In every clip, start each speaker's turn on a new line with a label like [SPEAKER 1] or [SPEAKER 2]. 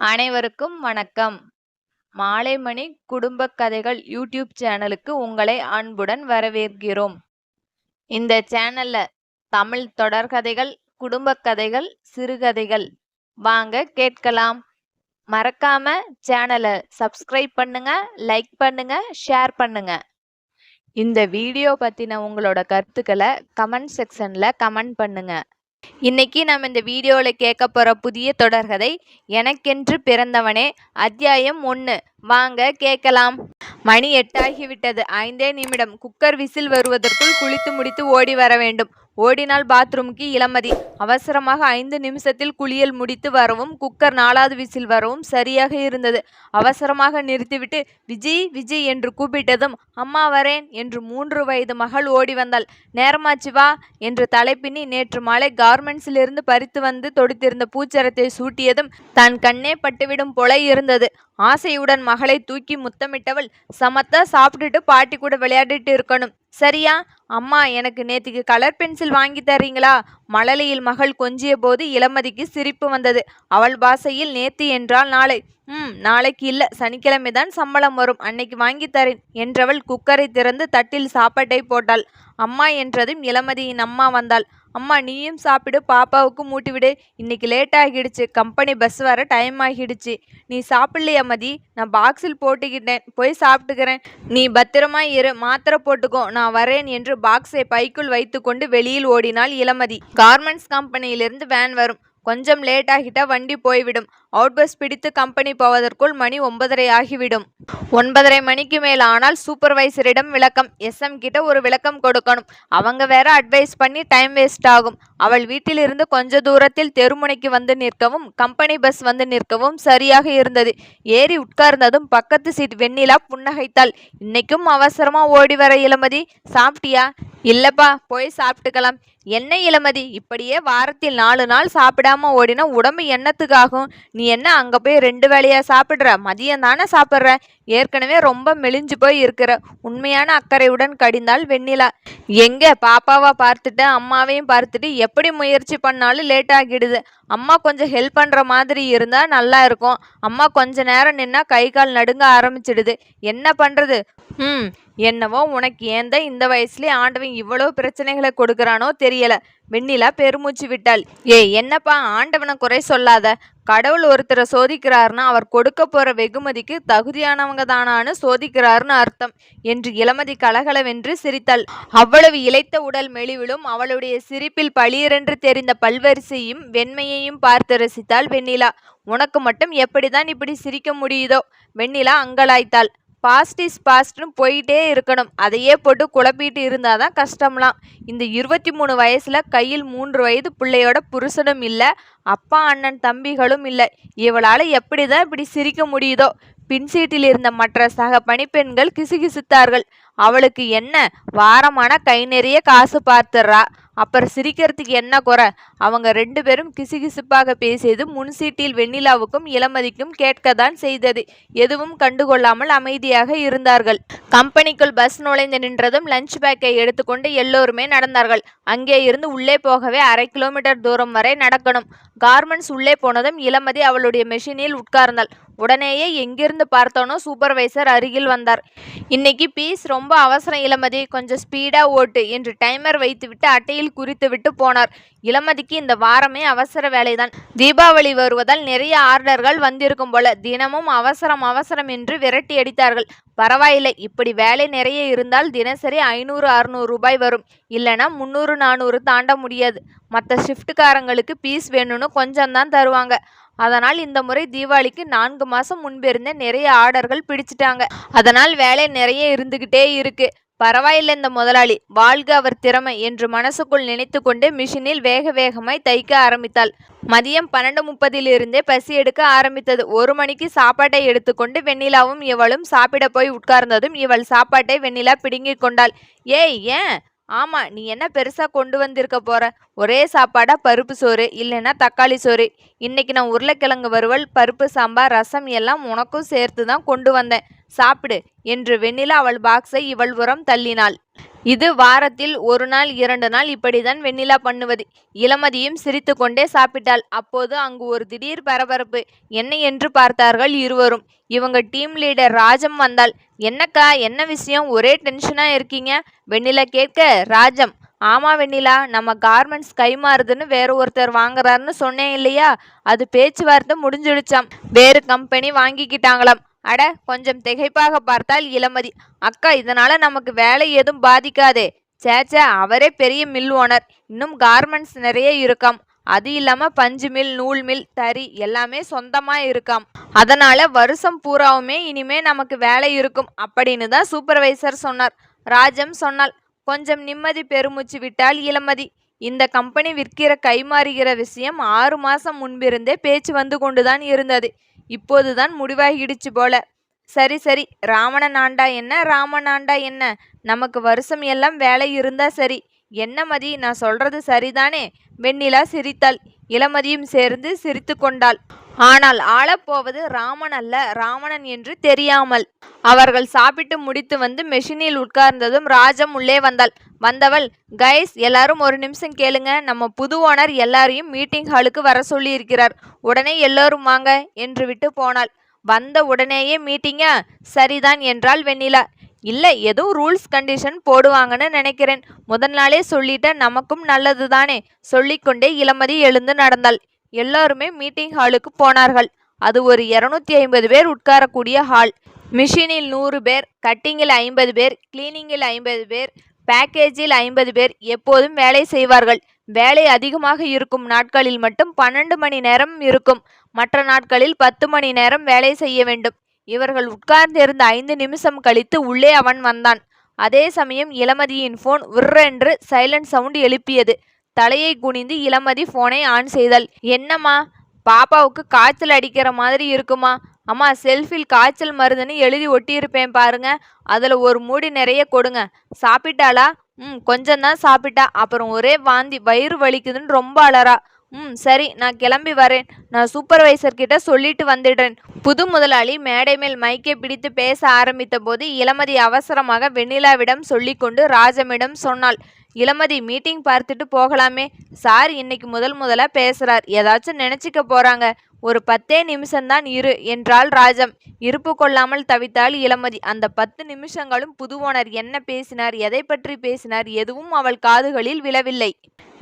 [SPEAKER 1] அனைவருக்கும் வணக்கம். மாலைமணி குடும்ப கதைகள் யூடியூப் சேனலுக்கு உங்களை அன்புடன் வரவேற்கிறோம். இந்த சேனல்ல தமிழ் தொடர்கதைகள் குடும்பக் கதைகள் சிறுகதைகள். வாங்க கேட்கலாம். மறக்காம சேனலை சப்ஸ்கிரைப் பண்ணுங்க லைக் பண்ணுங்க ஷேர் பண்ணுங்க. இந்த வீடியோ பத்தின உங்களோட கருத்துக்களை கமெண்ட் செக்ஷன்ல கமெண்ட் பண்ணுங்க. இன்னைக்கு நம்ம இந்த வீடியோவில் கேட்க போகிற புதிய தொடர்கதை எனக்கென்று பிறந்தவனே அத்தியாயம் ஒன்று வாங்க கேட்கலாம். மணி எட்டாகிவிட்டது. ஐந்தே நிமிடம். குக்கர் விசில் வருவதற்குள் குளித்து முடித்து ஓடி வர வேண்டும். ஓடினால் பாத்ரூமுக்கு இளமதி. அவசரமாக ஐந்து நிமிஷத்தில் குளியல் முடித்து வரவும் குக்கர் நாலாவது விசில் வரவும் சரியாக இருந்தது. அவசரமாக நிறுத்திவிட்டு விஜய் விஜய் என்று கூப்பிட்டதும் அம்மா வரேன் என்று மூன்று வயது மகள் ஓடி வந்தாள். நேரமாச்சு வா என்று தலைப்பின்னி நேற்று மாலை கார்மெண்ட்ஸிலிருந்து பறித்து வந்து தொடுத்திருந்த பூச்சரத்தை சூட்டியதும் தன் கண்ணே பட்டுவிடும் போல இருந்தது. ஆசையுடன் மகளை தூக்கி முத்தமிட்டவள் சமத்தா சாப்பிட்டுட்டு பாட்டி கூட விளையாடிட்டு இருக்கணும். சரியா? அம்மா எனக்கு நேத்திக்கு கலர் பென்சில் வாங்கி தர்றீங்களா? மழலையில் மகள் கொஞ்சிய போது இளமதிக்கு சிரிப்பு வந்தது. அவள் பாசையில் நேத்து என்றால் நாளை. ம் நாளைக்கு இல்ல. சனிக்கிழமை தான் சம்பளம் வரும். அன்னைக்கு வாங்கி தரேன். என்றவள் குக்கரை திறந்து தட்டில் சாப்பாட்டை போட்டாள். அம்மா என்றதும் இளமதியின் அம்மா வந்தாள். அம்மா நீயும் சாப்பிடு பாப்பாவுக்கு மூட்டிவிடு இன்னைக்கு லேட் ஆகிடுச்சு. கம்பெனி பஸ் வர டைம் ஆகிடுச்சு. நீ சாப்பிடலையா மதி? நான் பாக்ஸில் போட்டுக்கிட்டேன். போய் சாப்பிட்டுக்கிறேன். நீ பத்திரமா இரு. மாத்திரை போட்டுக்கோ. நான் வரேன் என்று பாக்ஸை பைக்குள் வைத்துக்கொண்டு வெளியில் ஓடினாள் இளமதி. கார்மெண்ட்ஸ் கம்பெனியிலிருந்து வேன் வரும். கொஞ்சம் லேட் ஆகிட்டா வண்டி போய்விடும். அவுட் பஸ் பிடித்து கம்பெனி போவதற்குள் மணி ஒன்பதரை ஆகிவிடும். ஒன்பதரை மணிக்கு மேல் ஆனால் சூப்பர்வைசரிடம் விளக்கம். எஸ்எம் கிட்ட ஒரு விளக்கம் கொடுக்கணும். அவங்க வேற அட்வைஸ் பண்ணி டைம் வேஸ்ட் ஆகும். அவள் வீட்டிலிருந்து கொஞ்ச தூரத்தில் தெருமுனைக்கு வந்து நிற்கவும் கம்பெனி பஸ் வந்து நிற்கவும் சரியாக இருந்தது. ஏறி உட்கார்ந்ததும் பக்கத்து சீட் வெண்ணிலா புன்னகைத்தாள். இன்னைக்கும் அவசரமா ஓடி வர இளமதி சாப்பிட்டியா? இல்லப்பா போய் சாப்பிட்டுக்கலாம். என்ன இளமதி இப்படியே வாரத்தில் நாலு நாள் சாப்பிடாம ஓடினா உடம்பு என்னத்துக்காகும்? நீ என்ன அங்க போய் ரெண்டு வேலையா சாப்பிடுற? மதியம் தானே சாப்பிட்ற? ஏற்கனவே ரொம்ப மெலிஞ்சு போய் இருக்கிற. உண்மையான அக்கறையுடன் கடிந்தால் வெண்ணிலா. எங்க பாப்பாவை பார்த்துட்டு அம்மாவையும் பார்த்துட்டு எப்படி முயற்சி பண்ணாலும் லேட் ஆகிடுது. அம்மா கொஞ்சம் ஹெல்ப் பண்ற மாதிரி இருந்தா நல்லா இருக்கும். அம்மா கொஞ்ச நேரம் நின்னா கை கால் நடுங்க ஆரம்பிச்சிடுது. என்ன பண்றது? ம் என்னவோ உனக்கு ஏந்த இந்த வயசுலயே ஆண்டவன் இவ்வளோ பிரச்சனைகளை கொடுக்குறானோ தெரியல. வெண்ணிலா பெருமூச்சு விட்டாள். ஏய் என்னப்பா ஆண்டவனை குறை சொல்லாத. கடவுள் ஒருத்தரை சோதிக்கிறாருன்னா அவர் கொடுக்க போற வெகுமதிக்கு தகுதியானவங்க தானான்னு சோதிக்கிறாருன்னு அர்த்தம் என்று இளமதி கலகலவென்று சிரித்தாள். அவ்வளவு இளைத்த உடல் மெலிவிலும் அவளுடைய சிரிப்பில் பளிரென்று தெரிந்த பல்வரிசையும் வெண்மையையும் பார்த்து ரசித்தாள் வெண்ணிலா. உனக்கு மட்டும் எப்படிதான் இப்படி சிரிக்க முடியுதோ? வெண்ணிலா அங்கலாய்த்தாள். பாஸ்ட் இஸ் பாஸ்ட்னு போயிட்டே இருக்கணும். அதையே போட்டு குழப்பிட்டு இருந்தால் தான் கஷ்டம்லாம். இந்த இருபத்தி மூணு வயசில் கையில் மூன்று வயது பிள்ளையோட புருஷனும் இல்லை அப்பா அண்ணன் தம்பிகளும் இல்லை. இவளால் எப்படி தான் இப்படி சிரிக்க முடியுதோ? பின்சீட்டில் இருந்த மற்ற சக பணிப்பெண்கள் கிசுகிசுத்தார்கள். அவளுக்கு என்ன? வாரமான கை நிறைய காசு பார்த்துடுறா. அப்புறம் சிரிக்கிறதுக்கு என்ன குறை? அவங்க ரெண்டு பேரும் கிசுகிசுப்பாக பேசியது முன்சீட்டில் வெண்ணிலாவுக்கும் இளமதிக்கும் கேட்கத்தான் செய்தது. எதுவும் கண்டுகொள்ளாமல் அமைதியாக இருந்தார்கள். கம்பெனிக்குள் பஸ் நுழைந்து நின்றதும் லஞ்ச் பேக்கை எடுத்துக்கொண்டு எல்லோருமே நடந்தார்கள். அங்கே இருந்து உள்ளே போகவே அரை கிலோமீட்டர் தூரம் வரை நடக்கணும். கார்மெண்ட்ஸ் உள்ளே போனதும் இளமதி அவளுடைய மெஷினில் உட்கார்ந்தாள். உடனேயே எங்கிருந்து பார்த்தோனோ சூப்பர்வைசர் அருகில் வந்தார். இன்னைக்கு பீஸ் ரொம்ப அவசரம் இளமதி கொஞ்சம் ஸ்பீடா ஓட்டு என்று டைமர் வைத்துவிட்டு அட்டையில் குறித்துவிட்டு போனார். இளமதிக்கு இந்த வாரமே அவசர வேலைதான். தீபாவளி வருவதால் நிறைய ஆர்டர்கள் வந்திருக்கும் போல தினமும் அவசரம் அவசரம் என்று விரட்டி அடித்தார்கள். பரவாயில்லை இப்படி வேலை நிறைய இருந்தால் தினசரி ஐநூறு அறுநூறு ரூபாய் வரும். இல்லைனா முந்நூறு நானூறு தாண்ட முடியாது. மற்ற ஷிஃப்ட்காரங்களுக்கு பீஸ் வேணும்னு கொஞ்சம் தான் தருவாங்க. அதனால் இந்த முறை தீபாவளிக்கு நான்கு மாசம் முன்பிருந்தே நிறைய ஆர்டர்கள் பிடிச்சிட்டாங்க. அதனால் வேலை நிறைய இருந்துகிட்டே இருக்கு. பரவாயில்லை இந்த முதலாளி வாழ்க அவர் திறமை என்று மனசுக்குள் நினைத்து கொண்டு மிஷினில் வேக வேகமாய் தைக்க ஆரம்பித்தாள். மதியம் பன்னெண்டு முப்பதிலிருந்தே பசி எடுக்க ஆரம்பித்தது. ஒரு மணிக்கு சாப்பாட்டை எடுத்துக்கொண்டு வெண்ணிலாவும் இவளும் சாப்பிட போய் உட்கார்ந்ததும் இவள் சாப்பாட்டை வெண்ணிலா பிடுங்கிக் கொண்டாள். ஏய் ஏன்? ஆமா நீ என்ன பெருசா கொண்டு வந்திருக்க போற? ஒரே சாப்பாடாக பருப்பு சோறு இல்லைன்னா தக்காளி சோறு. இன்றைக்கி நான் உருளைக்கிழங்கு வறுவல் பருப்பு சாம்பார் ரசம் எல்லாம் உனக்கும் சேர்த்து தான் கொண்டு வந்தேன். சாப்பிடு என்று வெண்ணிலா அவள் பாக்ஸை இவள் உரம் தள்ளினாள். இது வாரத்தில் ஒரு நாள் இரண்டு நாள் இப்படிதான் வெண்ணிலா பண்ணுவது. இளமதியும் சிரித்துக்கொண்டே சாப்பிட்டாள். அப்போது அங்கு ஒரு திடீர் பரபரப்பு. என்ன என்று பார்த்தார்கள் இருவரும். இவங்க டீம் லீடர் ராஜம் வந்தாள். என்னக்கா என்ன விஷயம்? ஒரே டென்ஷனாக இருக்கீங்க? வெண்ணிலா கேட்க ராஜம் ஆமா வெண்ணிலா நம்ம கார்மெண்ட்ஸ் கை மாறுதுன்னு வேற ஒருத்தர் வாங்குறாருன்னு சொன்னேன் இல்லையா? அது பேச்சுவார்த்தை முடிஞ்சிடுச்சாம். வேறு கம்பெனி வாங்கிக்கிட்டாங்களாம். அட கொஞ்சம் திகைப்பாக பார்த்தால் இளமதி. அக்கா இதனால நமக்கு வேலை எதுவும் பாதிக்காதே. சேச்சே அவரே பெரிய மில் ஓனர் இன்னும் கார்மெண்ட்ஸ் நிறைய இருக்காம். அது இல்லாம பஞ்சு மில் நூல் மில் தறி எல்லாமே சொந்தமா இருக்காம். அதனால வருஷம் பூராவுமே இனிமே நமக்கு வேலை இருக்கும் அப்படின்னு தான் சூப்பர்வைசர் சொன்னார். ராஜம் சொன்னால் கொஞ்சம் நிம்மதி பெருமூச்சு விட்டால் இளமதி. இந்த கம்பெனி விற்கிற கைமாறுகிற விஷயம் ஆறு மாசம் முன்பிருந்தே பேச்சு வந்து கொண்டுதான் இருந்தது. இப்போதுதான் முடிவாகிடுச்சு போல. சரி சரி ராவணன் ஆண்டா என்ன? ராமன் ஆண்டா என்ன? நமக்கு வருஷம் எல்லாம் வேலை இருந்தா சரி. என்ன மதி? நான் சொல்றது சரிதானே? வெண்ணிலா சிரித்தாள். இளமதியும் சேர்ந்து சிரித்து கொண்டாள். ஆனால் ஆளப்போவது ராமன் அல்ல ராவணன் என்று தெரியாமல். அவர்கள் சாப்பிட்டு முடித்து வந்து மெஷினில் உட்கார்ந்ததும் ராஜம் உள்ளே வந்தாள். வந்தவள் கைஸ் எல்லாரும் ஒரு நிமிஷம் கேளுங்க. நம்ம புது ஓனர் எல்லாரையும் மீட்டிங் ஹாலுக்கு வர சொல்லி இருக்கிறார் உடனே எல்லோரும் வாங்க என்று விட்டு போனாள். வந்த உடனேயே மீட்டிங்கா சரிதான் என்றாள் வெண்ணிலா. இல்லை ஏதோ ரூல்ஸ் கண்டிஷன் போடுவாங்கன்னு நினைக்கிறேன். முதல் நாளே சொல்லிட்ட நமக்கும் நல்லது தானே சொல்லிக்கொண்டே இளமதி எழுந்து நடந்தாள். எல்லாருமே மீட்டிங் ஹாலுக்கு போனார்கள். அது ஒரு இருநூத்தி ஐம்பது பேர் உட்காரக்கூடிய ஹால். மிஷினில் நூறு பேர் கட்டிங்கில் ஐம்பது பேர் கிளீனிங்கில் ஐம்பது பேர் பேக்கேஜில் ஐம்பது பேர் எப்போதும் வேலை செய்வார்கள். வேலை அதிகமாக இருக்கும் நாட்களில் மட்டும் பன்னெண்டு மணி நேரம் இருக்கும். மற்ற நாட்களில் பத்து மணி நேரம் வேலை செய்ய வேண்டும். இவர்கள் உட்கார்ந்திருந்த ஐந்து நிமிஷம் கழித்து உள்ளே அவன் வந்தான். அதே சமயம் இளமதியின் போன் விற்றென்று சைலண்ட் சவுண்ட் எழுப்பியது. தலையை குனிந்து இளமதி போனை ஆன் செய்தாள். என்னம்மா? பாப்பாவுக்கு காய்ச்சல் அடிக்கிற மாதிரி இருக்குமா? அம்மா செல்ஃபில் காய்ச்சல் மருந்துன்னு எழுதி ஒட்டியிருப்பேன் பாருங்க. அதில் ஒரு மூடி நிறைய கொடுங்க. சாப்பிட்டாளா? ம் கொஞ்சம் தான் சாப்பிட்டா. அப்புறம் ஒரே வாந்தி வயிறு வலிக்குதுன்னு ரொம்ப அலறா. ம் சரி நான் கிளம்பி வரேன். நான் சூப்பர்வைசர் கிட்ட சொல்லிட்டு வந்துடுறேன். புது முதலாளி மேடை மேல் மைக்கை பிடித்து பேச ஆரம்பித்த போது இளமதி அவசரமாக வெண்ணிலாவிடம் சொல்லிக்கொண்டு ராஜமிடம் சொன்னாள் இளமதி மீட்டிங் பார்த்துட்டு போகலாமே. சார் இன்னைக்கு முதல் முதலா பேசுறார். ஏதாச்சும் நினைச்சுக்க போறாங்க. ஒரு பத்தே நிமிஷம்தான் இரு என்றாள் ராஜம். இருப்பு கொள்ளாமல் தவித்தாள் இளமதி. அந்த பத்து நிமிஷங்களும் புது ஓனர் என்ன பேசினார் எதை பற்றி பேசினார் எதுவும் அவள் காதுகளில் விழவில்லை.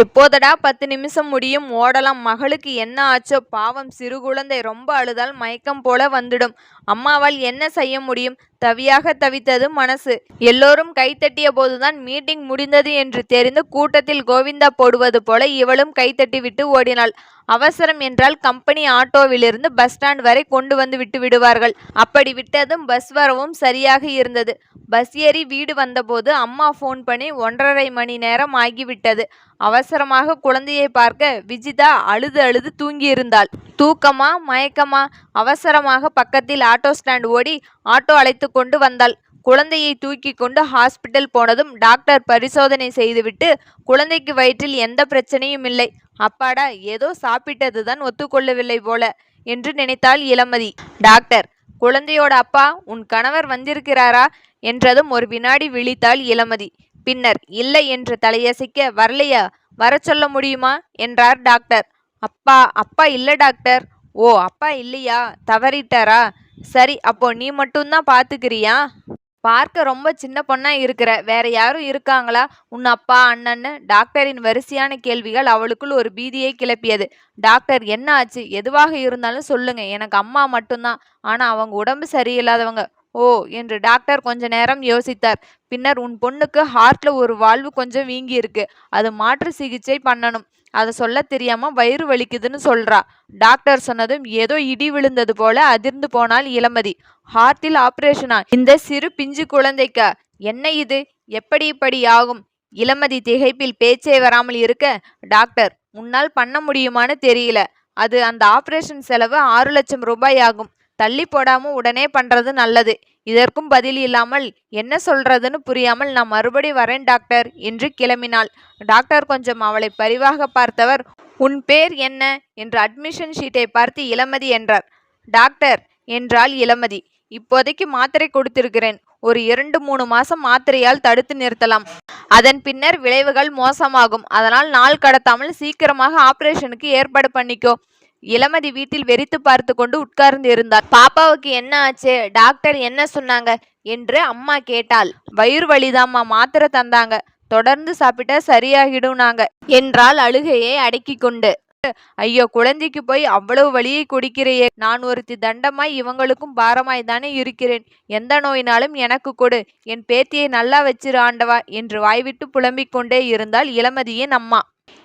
[SPEAKER 1] எப்போதடா பத்து நிமிஷம் முடியும்? ஓடலாம். மகளுக்கு என்ன ஆச்சோ? பாவம். சிறு குழந்தை ரொம்ப அழுதால் மயக்கம் போல வந்துடும். அம்மாவால் என்ன செய்ய முடியும்? தவியாக தவித்தது மனசு. எல்லோரும் கைத்தட்டிய போதுதான் மீட்டிங் முடிந்தது என்று தெரிந்து கூட்டத்தில் கோவிந்தா போடுவது போல இவளும் கைத்தட்டி விட்டு ஓடினாள். அவசரம் என்றால் கம்பெனி ஆட்டோவிலிருந்து பஸ் ஸ்டாண்ட் வரை கொண்டு வந்து விட்டு விடுவார்கள். அப்படி விட்டதும் பஸ் வரவும் சரியாக இருந்தது. பஸ் ஏறி வீடு வந்தபோது அம்மா ஃபோன் பண்ணி ஒன்றரை மணி நேரம் ஆகிவிட்டது. அவசரமாக குழந்தையை பார்க்க விஜிதா அழுது அழுது தூங்கியிருந்தாள். தூக்கமா மயக்கமா அவசரமாக பக்கத்தில் ஆட்டோ ஸ்டாண்ட் ஓடி ஆட்டோ அழைத்து கொண்டு வந்தாள். குழந்தையை தூக்கி கொண்டு ஹாஸ்பிட்டல் போனதும் டாக்டர் பரிசோதனை செய்துவிட்டு குழந்தைக்கு வயிற்றில் எந்த பிரச்சனையும் இல்லை. அப்பாடா ஏதோ சாப்பிட்டதுதான் ஒத்துக்கொள்ளவில்லை போல என்று நினைத்தாள் இளமதி. டாக்டர் குழந்தையோட அப்பா உன் கணவர் வந்திருக்கிறாரா? என்றதும் ஒரு வினாடி விழித்தாள் இளமதி. பின்னர் இல்லை என்று தலையசைக்க வரலையா? வர சொல்ல முடியுமா? என்றார் டாக்டர். அப்பா அப்பா இல்லை டாக்டர். ஓ அப்பா இல்லையா? தவறிட்டாரா? சரி அப்போ நீ மட்டும்தான் பார்த்துக்கிறியா? பார்க்க ரொம்ப சின்ன பொண்ணா இருக்கிற வேற யாரும் இருக்காங்களா? உன் அப்பா அண்ணன்னு? டாக்டரின் வரிசையான கேள்விகள் அவளுக்குள் ஒரு பீதியை கிளப்பியது. டாக்டர் என்ன ஆச்சு? எதுவாக இருந்தாலும் சொல்லுங்க. எனக்கு அம்மா மட்டும்தான். ஆனா அவங்க உடம்பு சரியில்லாதவங்க. ஓ என்று டாக்டர் கொஞ்ச நேரம் யோசித்தார். பின்னர் உன் பொண்ணுக்கு ஹார்ட்ல ஒரு வாழ்வு கொஞ்சம் வீங்கி இருக்கு அது மாற்று சிகிச்சை பண்ணணும். அதை சொல்ல தெரியாம வயிறு வலிக்குதுன்னு சொல்றா. டாக்டர் சொன்னதும் ஏதோ இடி விழுந்தது போல அதிர்ந்து போனால் இளமதி. ஹார்ட்டில் ஆபரேஷனா இந்த சிறு பிஞ்சு குழந்தைக்கா. என்ன இது? எப்படி இப்படி ஆகும்? இளமதி திகைப்பில் பேச்சே வராமல் இருக்க. டாக்டர் உன்னால் பண்ண முடியுமான்னு தெரியல. அது அந்த ஆபரேஷன் செலவு ஆறு லட்சம் ரூபாய் ஆகும். தள்ளி போடாம உடனே பண்றது நல்லது. இதற்கும் பதில் இல்லாமல் என்ன சொல்றதுன்னு புரியாமல் நான் மறுபடி வரேன் டாக்டர் என்று கிளம்பினாள். டாக்டர் கொஞ்சம் அவளை பரிவாக பார்த்தவர் உன் பேர் என்ன? என்று அட்மிஷன் ஷீட்டை பார்த்து இளமதி என்றார். டாக்டர் என்றாள் இளமதி. இப்போதைக்கு மாத்திரை கொடுத்திருக்கிறேன். ஒரு இரண்டு மூணு மாசம் மாத்திரையால் தடுத்து நிறுத்தலாம். அதன் பின்னர் விளைவுகள் மோசமாகும். அதனால் நாள் கடத்தாமல் சீக்கிரமாக ஆபரேஷனுக்கு ஏற்பாடு பண்ணிக்கோ. இளமதி வீட்டில் வெறித்து பார்த்து கொண்டு உட்கார்ந்து இருந்தார். பாப்பாவுக்கு என்ன ஆச்சு? டாக்டர் என்ன சொன்னாங்க? என்று அம்மா கேட்டாள். வயிறு வலிதாம்மா மாத்திரை தந்தாங்க. தொடர்ந்து சாப்பிட்டா சரியாகிடுனாங்க என்றால் அழுகையை அடக்கி கொண்டு. ஐயோ குழந்தைக்கு போய் அவ்வளவு வலியை கொடுக்கிறையே. நான் ஒருத்தி தண்டமாய் இவங்களுக்கும் பாரமாய் தானே இருக்கிறேன். எந்த நோயினாலும் எனக்கு கொடு. என் பேத்தியை நல்லா வச்சிரு ஆண்டவா என்று வாய்விட்டு புலம்பிக் கொண்டே இருந்தாள் இளமதியின் அம்மா.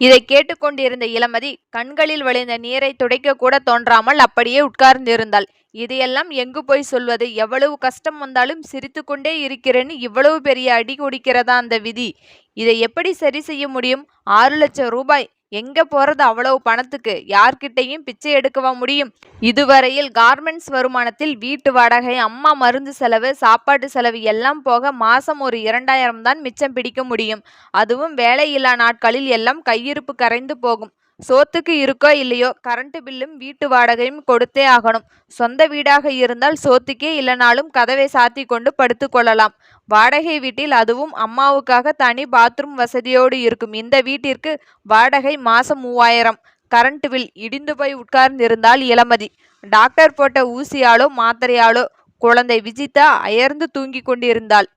[SPEAKER 1] இதை கேட்டுக்கொண்டிருந்த இளமதி கண்களில் வழிந்த நீரை துடைக்க கூட தோன்றாமல் அப்படியே உட்கார்ந்திருந்தாள். இதையெல்லாம் எங்கு போய் சொல்வது? எவ்வளவு கஷ்டம் வந்தாலும் சிரித்துக்கொண்டே இருக்கிறேன்னு இவ்வளவு பெரிய அடி கொடுக்கிறதா அந்த விதி? இதை எப்படி சரி செய்ய முடியும்? ஆறு லட்சம் ரூபாய் எங்க போறது அவ்வளவு பணத்துக்கு? யார்கிட்டையும் பிச்சை எடுக்கவா முடியும்? இதுவரையில் கார்மெண்ட்ஸ் வருமானத்தில் வீட்டு வாடகை அம்மா மருந்து செலவு சாப்பாட்டு செலவு எல்லாம் போக மாசம் ஒரு இரண்டாயிரம் தான் மிச்சம் பிடிக்க முடியும். அதுவும் வேலையில்லா நாட்களில் எல்லாம் கையிருப்பு கரைந்து போகும். சோத்துக்கு இருக்கோ இல்லையோ கரண்ட் பில்லும் வீட்டு வாடகையும் கொடுத்தே ஆகணும். சொந்த வீடாக இருந்தால் சோத்துக்கே இல்லைனாலும் கதவை சாத்தி கொண்டு படுத்து கொள்ளலாம். வாடகை வீட்டில் அதுவும் அம்மாவுக்காக தனி பாத்ரூம் வசதியோடு இருக்கும். இந்த வீட்டிற்கு வாடகை மாசம் மூவாயிரம். கரண்ட் பில் இடிந்து போய் உட்கார்ந்திருந்தால் இளமதி. டாக்டர் போட்ட ஊசியாலோ மாத்திரையாலோ குழந்தை விஜிதா அயர்ந்து தூங்கி கொண்டிருந்தாள்.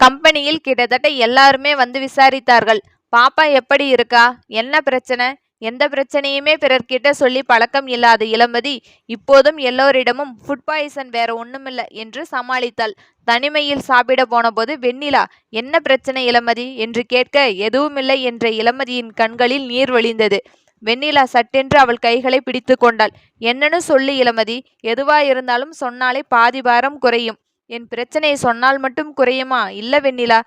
[SPEAKER 1] கம்பெனியில் கிட்டத்தட்ட எல்லாருமே வந்து விசாரித்தார்கள். பாப்பா எப்படி இருக்கா? என்ன பிரச்சனை? எந்த பிரச்சனையுமே பிறர்கிட்ட சொல்லி பழக்கம் இல்லாத இளமதி இப்போதும் எல்லோரிடமும் ஃபுட் பாய்சன் வேற ஒண்ணுமில்ல என்று சமாளித்தாள். தனிமையில் சாப்பிட போனபோது வெண்ணிலா என்ன பிரச்சனை இளமதி? என்று கேட்க எதுவுமில்லை என்ற இளமதியின் கண்களில் நீர் வழிந்தது. வெண்ணிலா சட்டென்று அவள் கைகளை பிடித்து கொண்டாள். என்னன்னு சொல்லு இளமதி எதுவா இருந்தாலும் சொன்னாலே பாதி பாரம் குறையும். என் பிரச்சனையை சொன்னால் மட்டும் குறையுமா? இல்ல வெண்ணிலா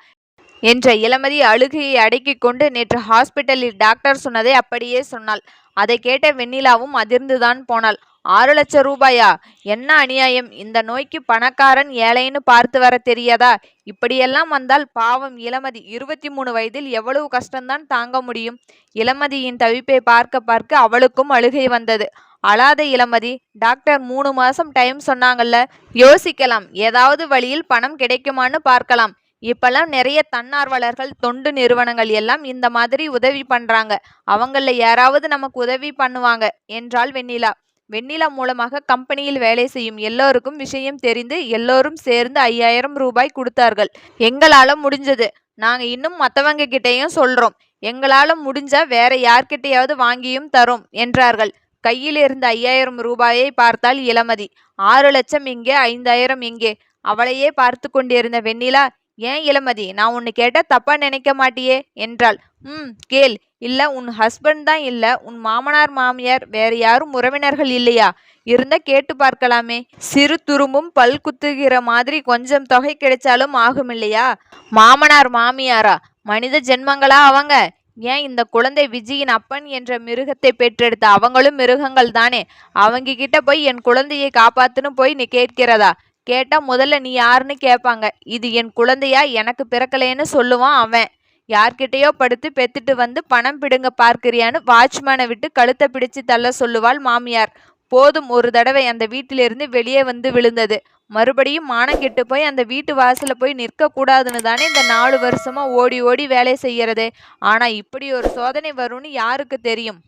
[SPEAKER 1] என்ற இளமதி அழுகையை அடக்கிக் கொண்டு நேற்று ஹாஸ்பிட்டலில் டாக்டர் சொன்னதை அப்படியே சொன்னாள். அதை கேட்ட வெண்ணிலாவும் அதிர்ந்துதான் போனாள். ஆறு லட்சம் ரூபாயா? என்ன அநியாயம்? இந்த நோய்க்கு பணக்காரன் ஏழைன்னு பார்த்து வர தெரியாதா? இப்படியெல்லாம் வந்தால் பாவம் இளமதி. இருபத்தி மூணு வயதில் எவ்வளவு கஷ்டம்தான் தாங்க முடியும். இளமதியின் தவிப்பை பார்க்க பார்க்க அவளுக்கும் அழுகை வந்தது. அழாத இளமதி டாக்டர் மூணு மாசம் டைம் சொன்னாங்கல்ல. யோசிக்கலாம். ஏதாவது வழியில் பணம் கிடைக்குமான்னு பார்க்கலாம். இப்பெல்லாம் நிறைய தன்னார்வலர்கள் தொண்டு நிறுவனங்கள் எல்லாம் இந்த மாதிரி உதவி பண்றாங்க. அவங்கள யாராவது நமக்கு உதவி பண்ணுவாங்க என்றாள் வெண்ணிலா. வெண்ணிலா மூலமாக கம்பெனியில் வேலை செய்யும் எல்லோருக்கும் விஷயம் தெரிந்து எல்லோரும் சேர்ந்து ஐயாயிரம் ரூபாய் கொடுத்தார்கள். எங்களால முடிஞ்சது. நாங்க இன்னும் மற்றவங்க கிட்டேயும் சொல்றோம். எங்களால முடிஞ்சா வேற யார்கிட்டயாவது வாங்கியும் தரோம் என்றார்கள். கையில் இருந்த ஐயாயிரம் ரூபாயை பார்த்தால் இளமதி. ஆறு லட்சம் இங்கே ஐந்தாயிரம் இங்கே. அவளையே பார்த்து கொண்டிருந்த வெண்ணிலா ஏன் இளமதி? நான் உன்னை கேட்டால் தப்பாக நினைக்க மாட்டியே? என்றாள். ம் கேள். இல்லை உன் ஹஸ்பண்ட் தான் இல்லை. உன் மாமனார் மாமியார் வேற யாரும் உறவினர்கள் இல்லையா? இருந்தால் கேட்டு பார்க்கலாமே. சிறு துரும்பும் பல் குத்துகிற மாதிரி கொஞ்சம் தொகை கிடைச்சாலும் ஆகும் இல்லையா? மாமனார் மாமியாரா? மனித ஜென்மங்களா அவங்க? ஏன் இந்த குழந்தை விஜயின் அப்பன் என்ற மிருகத்தை பெற்றெடுத்த அவங்களும் மிருகங்கள் தானே அவங்க கிட்ட போய் என் குழந்தையை காப்பாத்துன்னு போய் நீ கேட்கிறதா? கேட்டால் முதல்ல நீ யாருன்னு கேட்பாங்க இது என் குழந்தையா? எனக்கு பிறக்கலைன்னு சொல்லுவான் அவன். யார்கிட்டயோ படுத்து பெத்துட்டு வந்து பணம் பிடுங்க பார்க்கிறியான்னு வாட்ச்மேனை விட்டு கழுத்தை பிடிச்சு தள்ள சொல்லுவாள் மாமியார். போதும் ஒரு தடவை அந்த வீட்டிலிருந்து வெளியே வந்து விழுந்தது. மறுபடியும் மானம் கெட்டு போய் அந்த வீட்டு வாசல்ல போய் நிற்க கூடாதுன்னு தானே இந்த நாலு வருஷமா ஓடி ஓடி வேலை செய்யறது. ஆனா இப்படி ஒரு சோதனை வரும்னு யாருக்கு தெரியும்?